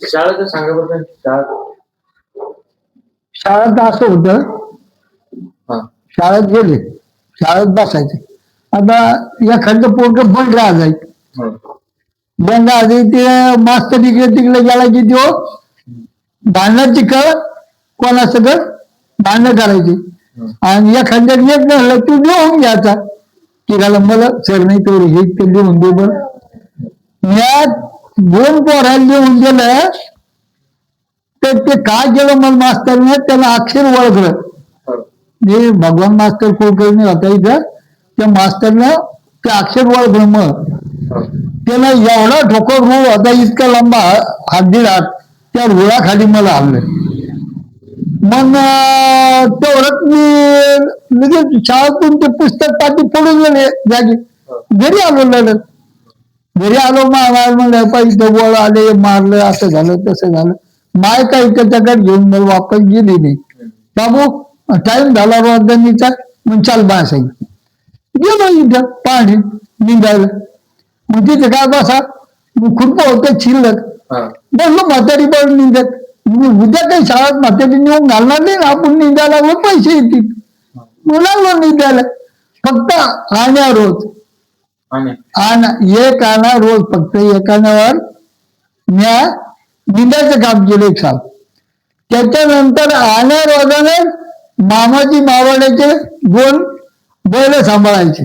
शाळेचं सांगा बरं शाळा शाळेत असं होतं. हा. शाळेत गेले. शाळेत बसायचे. आता एखादं पोरग बंद राहायचं. बंद राहायचे ते मास्तर इकडे तिकडे गेला की तो भांडणाची कळ कोणा सगळं भांडणं करायचे. आणि एखाद्या येत नाही तू लिहून घ्यायचा की मला सर नाही तेवढे हे ते लिहून दे बरं. दोन पोराला लिहून दिलं तर ते काय केलं मग मास्तरने त्याला अक्षर ओळखलं. हा. जे भगवान मास्तर कुलकर्णी होता इथं? त्या मास्तरनं ते अक्षर ओळखलं मग. हा. त्याला एवढा ठोकर रूळ होता इतका लांबा हात हात त्या रुळाखाली मला आणलं मग अं, तेवढ्यात मी लगेच शाळेतून ते पुस्तक पाठी पडून गेले जागी. घरी आलो लढत घरी आलो म्हणलं पाहिजे बोळ आले मारलं असं झालं तसं झालं. माय काही त्याच्याकडे घेऊन मला वापस गेली नाही. बाबू टाइम झाला वर्धनीचा मग चाल बा गेलो इथं पाणी निघायला मग तिथे काय बसा मग खुरप होतं शिल्लक. बोललो म्हातारी पण निघत. उद्या काही शाळेत म्हातारी नेऊन घालणार नाही ना आपण निघायला व पैसे येतील. लागलो निघायला फक्त आण्या रोज. आणि एक आणा रोज फक्त एक आण्यावर म्या निंदाचं काम केलं एक साल. त्याच्यानंतर आण्या रोजाने मामाची मावड्याचे दोन बैल सांभाळायचे.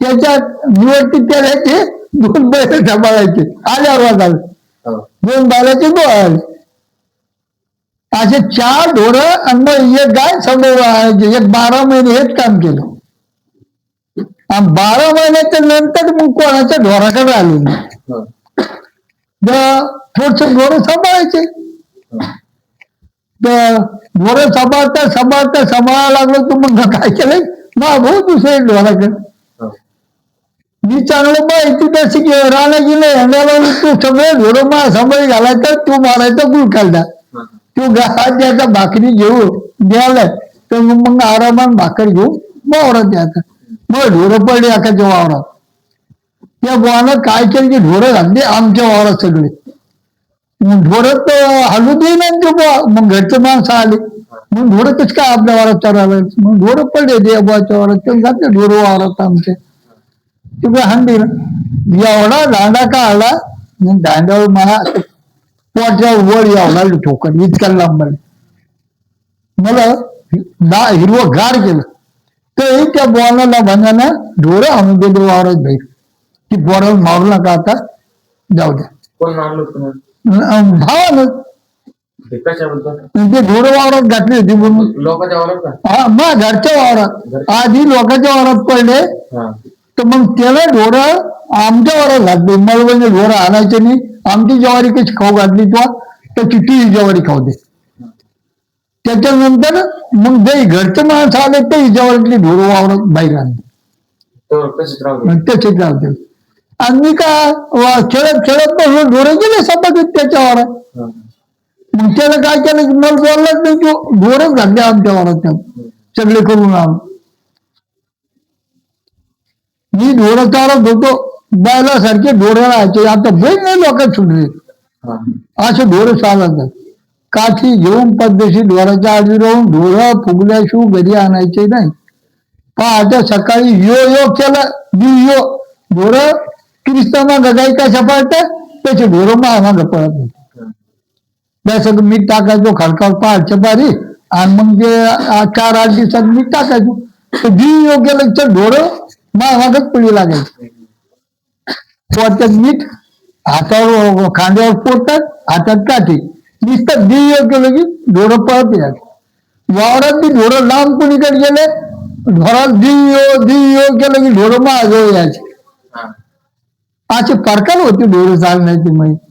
त्याच्यात निवडती त्याचे दोन बैल सांभाळायचे. आल्या रोजाला हा. दोन बैलाचे दोन असे चार ढोरं आणि मग एक गाय सांभाळायचे. एक बारा महिने हेच काम केलं. बारा महिन्याच्या नंतर मग कोणाच्या ढोराकडे आलो. थोडस ढोरं सांभाळायचे. तर ढोरं सांभाळता सांभाळता सांभाळायला लागलो तर मग काय केलंय मा भाऊ दुसरे ढोराकडे. मी चांगलं माहिती तशी राहण्या गेले ह्याला तू सगळे ढोरं मा सांभाळी घालायचं तू मारायचा गुळ खाल्ला. तू द्यायचा भाकरी घेऊ द्यायला तर मग मग आरामात भाकर घेऊ वावरात द्यायचा मग ढोरं पडले एकाच्या वावरात. त्या बुवानं काय केलं की ढोरं घातली आमच्या वावरात सगळे. ढोरं तर हलू दे ना ते बुवा. मग घरचे माणसं आले. मग ढोरं कसं काय आपल्या वावरात चढायला? मग ढोरं पडले ते बुवाच्या वावरात. ते घातले ढोरं वावरात आमचे. तिकडे हांडी एवढा दांडा का आला मग दांड्यावर मला पोटच्या वर एवढा ठोकर इतक्या लांब मला हिरवं गार केलं. तर त्या बॉलाला भन्यानं डोळं आणून दिले वावरात बाहेर की बोरावर मारू नका आता जाऊ द्या कोण मारलं भावानं ते कशाबद्दल ते ढोरं वावरात घातली होती म्हणून लोकांच्या का हा मग घरच्या वावरात आधी लोकांच्या वावरात पडले हा। तर मग त्याला ढोरं आमच्या वावरात घातले म्हणजे ढोरं आणायचे नाही। आमची ज्वारी कशी खाऊ घातली किंवा त्याची ती ज्वारी खाऊ दे। त्याच्यानंतर मग जे घरचे माणसं आले ते ज्वारीतली ढोरं वावरात बाहेर. मग तसेच राहते आणि मी का वा- खेळत खेळत बसलो ढोरं गेले सपाटीत त्याच्या वावरात. हा. मग त्याला काय केलं की मला बोललाच नाही तो ढोरच घातले आमच्या त्या सगळे करून आम मी ढोरं चालत होतो. बैलासारखे ढोरं राहायचे. आता बैल नाही लोकांत सुटले. असे ढोरं चालतात काठी घेऊन पद्धतशीर ढोराच्या आधी राहून ढोरं फुगल्याशिव घरी आणायचे नाही. पहाटे सकाळी यो यो केलं दिव यो. भोर क्रिस्ताना गगाई कशा पळतात तसे ढोरं मागा पळत होते. हा. मीठ टाकायचो खडकावर पहाटच्या पारी. आणि मग ते चार आठ दिवसात मीठ टाकायचो. तर जी योग्य लक्ष ढोर मागच पळी लागायची. पोटात मीठ हातावर खांद्यावर पोटतात हातात काठी. नुसतं योग्य लगी ढोरं पळत यात वावरात ती ढोरं लांब कुणीकडे गेले? ढोरात दी यो दी यो केलं की ढोरं माझं यायचे. असे प्रकार होते ढोरं चालण्याची माहिती